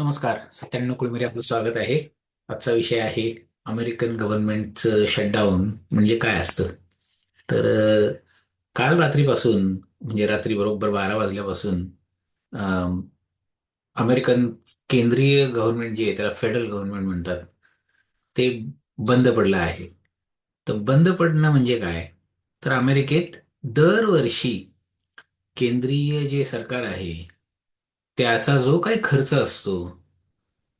नमस्कार. सत्त्याण्णव कुळमिरी आपलं स्वागत आहे. आजचा विषय आहे अमेरिकन गव्हर्नमेंटचं शटडाऊन म्हणजे काय असतं? तर काल रात्रीपासून म्हणजे रात्री बरोबर बारा वाजल्यापासून अमेरिकन केंद्रीय गव्हर्नमेंट जे आहे त्याला फेडरल गव्हर्नमेंट म्हणतात ते बंद पडलं आहे. तर बंद पडणं म्हणजे काय? तर अमेरिकेत दरवर्षी केंद्रीय जे सरकार आहे त्याचा जो काही खर्च असतो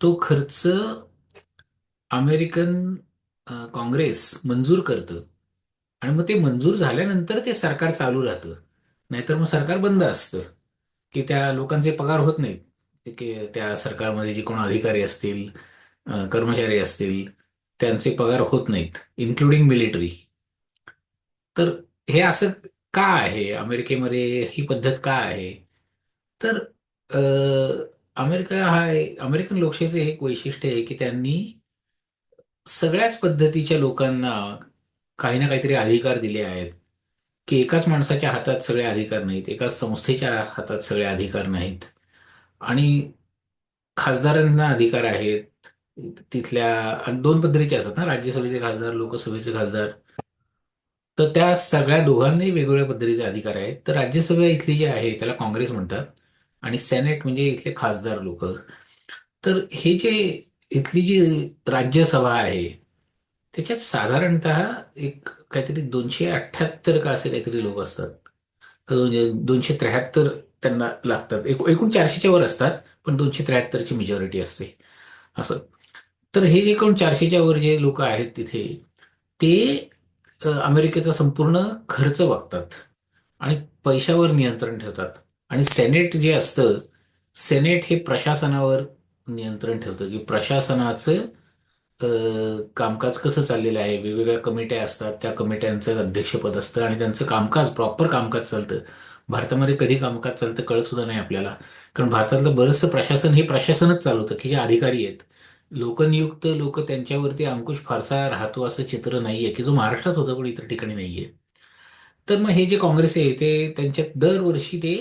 तो खर्च अमेरिकन अ, काँग्रेस मंजूर करतं. आणि मग ते मंजूर झाल्यानंतर ते सरकार चालू राहतं. नाहीतर मग सरकार बंद असतं. की त्या लोकांचे पगार होत नाहीत. ते की त्या सरकारमध्ये जे कोण अधिकारी असतील अ, कर्मचारी असतील त्यांचे पगार होत नाहीत इन्क्लुडिंग मिलिटरी तर हे असं का आहे? अमेरिकेमध्ये ही पद्धत का आहे? तर अ, अमेरिका हा अमेरिकन लोकशाहीचं हे एक वैशिष्ट्य आहे की त्यांनी सगळ्याच पद्धतीच्या लोकांना काही ना काहीतरी अधिकार दिले आहेत. की एकाच माणसाच्या हातात सगळे अधिकार नाहीत एकाच संस्थेच्या हातात सगळे अधिकार नाहीत. आणि खासदारांना अधिकार आहेत. तिथल्या आणि दोन पद्धतीचे असतात ना राज्यसभेचे खासदार लोकसभेचे खासदार. तर त्या सगळ्या दोघांनाही वेगवेगळ्या पद्धतीचे अधिकार आहेत. तर राज्यसभा इथली जी आहे त्याला काँग्रेस म्हणतात. आणि सेनेट म्हणजे इथले खासदार लोक. तर हे जे इथली जी राज्यसभा आहे त्याच्यात साधारणतः एक काहीतरी दोनशे अठ्ठ्याहत्तर का असे काहीतरी लोक असतात. तर दोनशे त्र्याहत्तर त्यांना लागतात. एक- एकूण चारशेच्या वर असतात पण दोनशे त्र्याहत्तरची मेजॉरिटी असते. असं. तर हे जे कोण चारशेच्या वर जे लोक आहेत तिथे ते अमेरिकेचा संपूर्ण खर्च बघतात आणि पैशावर नियंत्रण ठेवतात. आणि सेनेट जे असतं सेनेट हे प्रशासनावर नियंत्रण ठेवतं. की प्रशासनाचं कामकाज कसं चाललेलं आहे? वेगवेगळ्या कमिट्या असतात त्या कमिट्यांचं अध्यक्षपद असतं आणि त्यांचं कामकाज प्रॉपर कामकाज चालतं. भारतामध्ये कधी कामकाज चालतं कळत सुद्धा नाही आपल्याला. कारण भारतातलं बरंचसं प्रशासन हे प्रशासनच चालवतं की जे अधिकारी आहेत. लोकनियुक्त लोक त्यांच्यावरती अंकुश फारसा राहतो असं चित्र नाहीये की जो महाराष्ट्रात होतं पण इतर ठिकाणी नाहीये. तर मग हे जे काँग्रेस आहे ते त्यांच्यात दरवर्षी ते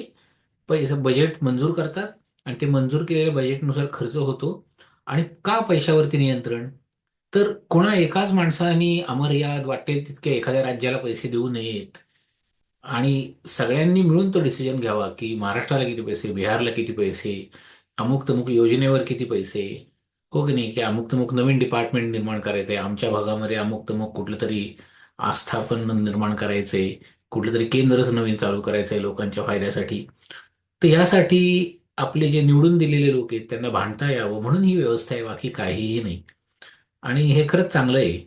पैसे बजेट मंजूर करतात आणि ते मंजूर केलेल्या बजेटनुसार खर्च होतो. आणि का पैशावरती नियंत्रण? तर कोणा एकाच माणसाने अमर्याद वाटेल तितके एखाद्या राज्याला पैसे देऊ नयेत. आणि सगळ्यांनी मिळून तो डिसिजन घ्यावा की महाराष्ट्राला किती पैसे बिहारला किती पैसे अमुक तमुक योजनेवर किती पैसे? हो की नाही? की अमुक तमुक नवीन डिपार्टमेंट निर्माण करायचंय. आमच्या भागामध्ये अमुक तमुक कुठलं तरी आस्थापन निर्माण करायचंय. कुठलं तरी केंद्रच नवीन चालू करायचंय लोकांच्या फायद्यासाठी. तर यासाठी आपले जे निवडून दिलेले लोक आहेत त्यांना भांडता यावं म्हणून ही व्यवस्था आहे बाकी काहीही नाही. आणि हे खरंच चांगलं आहे.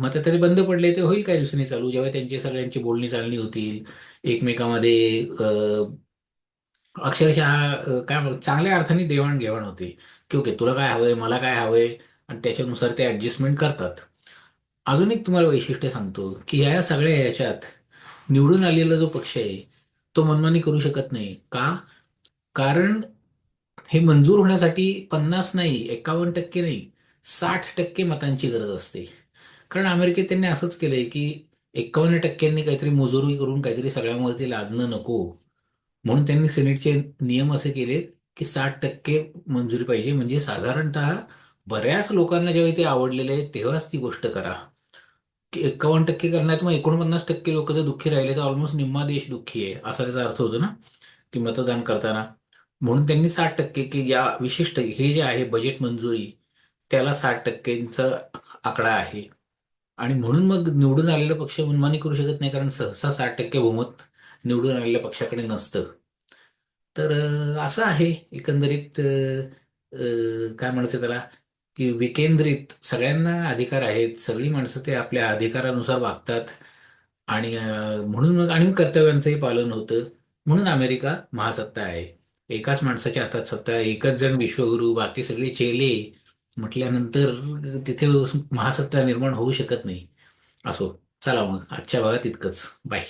मग आता तरी बंद पडले ते होईल काही दिवसांनी चालू. जेव्हा त्यांची सगळ्यांची बोलणी चालणी होतील एकमेकामध्ये अक्षरशः काय म्हणतात चांगल्या अर्थाने देवाणघेवाण होते. की ओके तुला काय हवंय मला काय हवंय आणि त्याच्यानुसार ते ॲडजस्टमेंट करतात. अजून एक तुम्हाला वैशिष्ट्य सांगतो की या सगळ्या याच्यात निवडून आलेला जो पक्ष आहे तो मनमानी करू शकत नाही. का? कारण हे मंजूर होण्यासाठी पन्नास नाही एकावन्न टक्के नाही साठ टक्के मतांची गरज असते. कारण अमेरिकेत त्यांनी असंच केलंय की एकावन्न टक्क्यांनी काहीतरी मुजुरी करून काहीतरी सगळ्यामध्ये लादणं नको. म्हणून त्यांनी सिनेटचे नियम असे केलेत की साठ टक्के मंजुरी पाहिजे. म्हणजे साधारणतः बऱ्याच लोकांना जेव्हा ते आवडलेले आहे तेव्हाच ती गोष्ट करा. एकावन्न टक्के करण्यात मग एकोणपन्नास टक्के लोक जर दुःखी राहिले तर ऑलमोस्ट निम्मा देश दुःखी आहे असा त्याचा अर्थ होतो ना की मतदान करताना. म्हणून त्यांनी साठ टक्के की या विशिष्ट हे जे आहे बजेट मंजुरी त्याला साठ टक्केचा आकडा आहे. आणि म्हणून मग निवडून आलेला पक्ष मनमानी करू शकत नाही कारण सहसा साठ टक्के बहुमत निवडून आलेल्या पक्षाकडे नसतं. तर असं आहे एकंदरीत काय म्हणायचं त्याला? की विकेंद्रित सगळ्यांना अधिकार आहेत सगळी माणसं ते आपल्या अधिकारानुसार वागतात. आणि म्हणून मग आणि कर्तव्यांचंही पालन होतं. म्हणून अमेरिका महासत्ता आहे. एकाच माणसाच्या हातात सत्ता एकच जण विश्वगुरू बाकी सगळे चेले म्हटल्यानंतर तिथे महासत्ता निर्माण होऊ शकत नाही. असो. चला मग आजच्या भागात इतकंच. बाय.